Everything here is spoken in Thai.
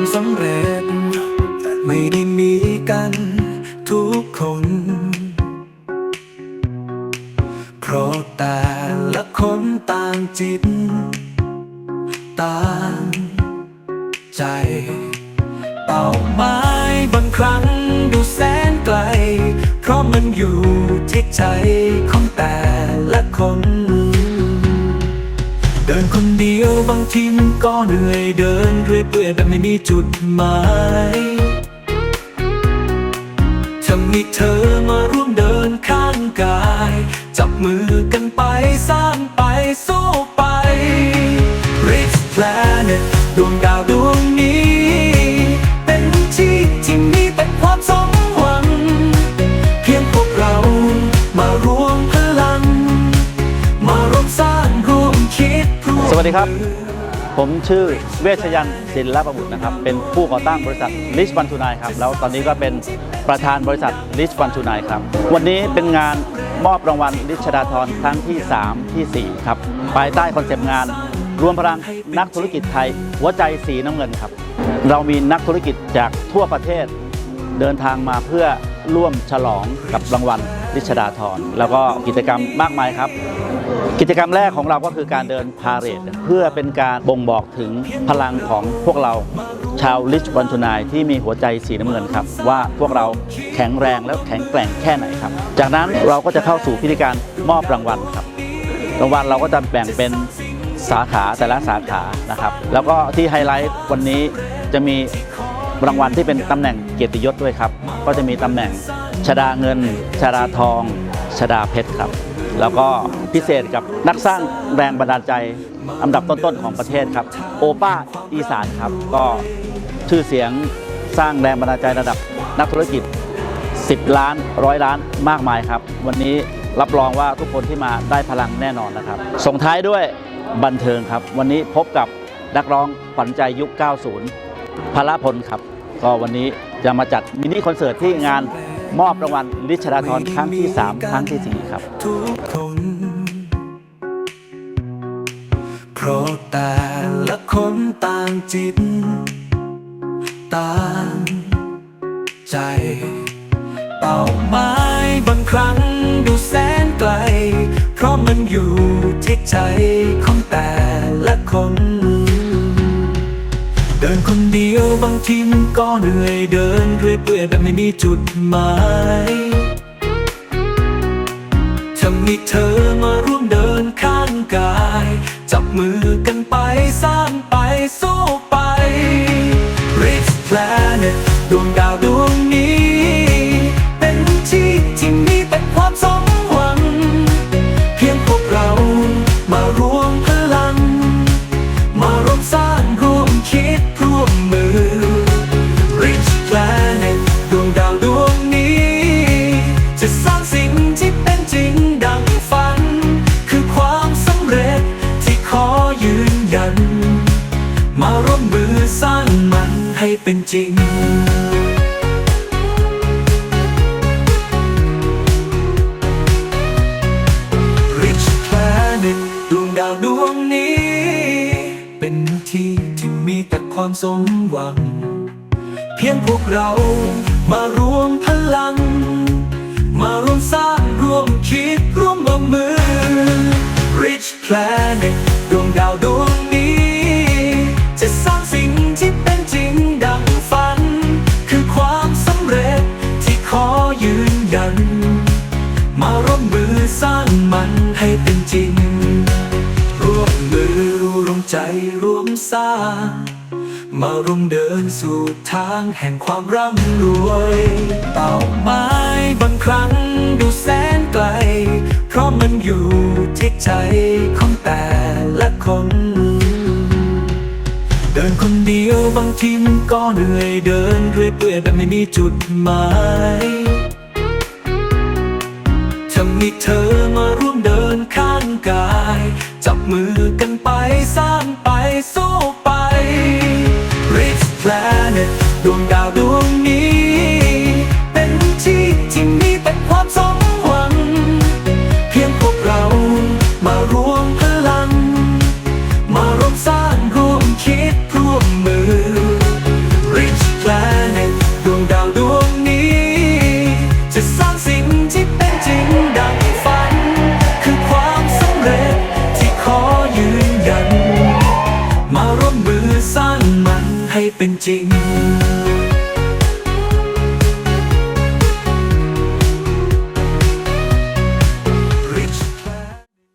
ความสำเร็จ ไม่ได้มีกันทุกคน เพราะแต่ละคนต่างจิต ต่างใจ เป้าหมายบางครั้งดูแสนไกล เพราะมันอยู่ที่ใจของแต่ ก็เหนื่อยเดินเรื่อยเปื่อยแบบไม่มีจุดหมายถ้ามีเธอมาร่วมเดินข้างกาย จับมือกันไปสร้างไปสู้ไป Rich Planet ดวงดาวดวงนี้ เป็นที่ที่มีแต่ความสมหวัง เพียงพวกเรามารวมพลัง มาร่วมสร้างร่วมคิดร่วมสวัสดีครับ ผมชื่อเวชยันต์ศิลประบุตรนะครับ เป็นผู้ก่อตั้งบริษัทลิชวันทูนายครับ แล้วตอนนี้ก็เป็นประธานบริษัทลิชวันทูนายครับ วันนี้เป็นงานมอบรางวัลลิชดาธรครั้งที่ 3 ที่ 4 ครับ ภายใต้คอนเซปต์งาน รวมพลังนักธุรกิจไทย หัวใจสีน้ำเงินครับ เรามีนักธุรกิจจากทั่วประเทศ เดินทางมาเพื่อร่วมฉลองกับรางวัล ลิชดาธรแล้วก็กิจกรรมมากมายครับ กิจกรรมแรกของเราก็คือการเดินพาเหรดเพื่อเป็นการบ่งบอกถึงพลังของพวกเราชาวลิชวันทูนายที่มีหัวใจสีน้ำเงินครับ ว่าพวกเราแข็งแรงแล้วแข็งแกร่งแค่ไหนครับ จากนั้นเราก็จะเข้าสู่พิธีการมอบรางวัลครับ รางวัลเราก็จะแบ่งเป็นสาขาแต่ละสาขานะครับ แล้วก็ที่ไฮไลท์วันนี้จะมีรางวัลที่เป็นตำแหน่งเกียรติยศด้วยครับ ก็จะมีตำแหน่ง ชดาเงิน ชดาทอง ชดาเพชรครับ แล้วก็พิเศษกับนักสร้างแรงบันดาลใจอันดับต้นๆของประเทศครับ โอป้าอีสานครับ ก็ชื่อเสียงสร้างแรงบันดาลใจระดับนักธุรกิจ 10 ล้านร้อยล้านมากมายครับ วันนี้รับรองว่าทุกคนที่มาได้พลังแน่นอนนะครับ ส่งท้ายด้วยบันเทิงครับ วันนี้พบกับนักร้องขวัญใจยุค 90พละพลครับ ก็วันนี้จะมาจัดมินิคอนเสิร์ตที่งาน มอบรางวัลลิชดาธรครั้งที่ 3 ครั้งที่ 4 ครับ ทุกคนเพราะแต่ละคนต่างจิต ต่างใจ เป้าหมายบางครั้งดูแสนไกล เพราะมันอยู่ที่ใจของแต่ละคน เดินคน เดียวบางทีมันก็เหนื่อยเดินเรื่อยเปื่อยแบบไม่มีจุดหมายถ้ามีเธอมาร่วมเดินข้างกาย จับมือกันไปสร้างไป ให้เป็นจริง Rich Planet ดวงดาวดวงนี้ เป็นที่ที่มีแต่ความสมหวัง เพียงพวกเรามารวมพลัง มาร่วมสร้างร่วมคิดร่วมมือ Rich Plan ใจร่วมสร้างมาร่วมเดินสู่ทางแห่งความร่ำรวย เป้าหมายบางครั้งดูแสนไกล เพราะมันอยู่ที่ใจของแต่ละคน เดินคนเดียวบางทีมันก็เหนื่อยเดินเรื่อยเปื่อยแบบไม่มีจุดหมายถ้ามีเธอมาร่วมเดินข้างกาย จับมือกัน ไปสร้าง สร้างมันให้เป็นจริง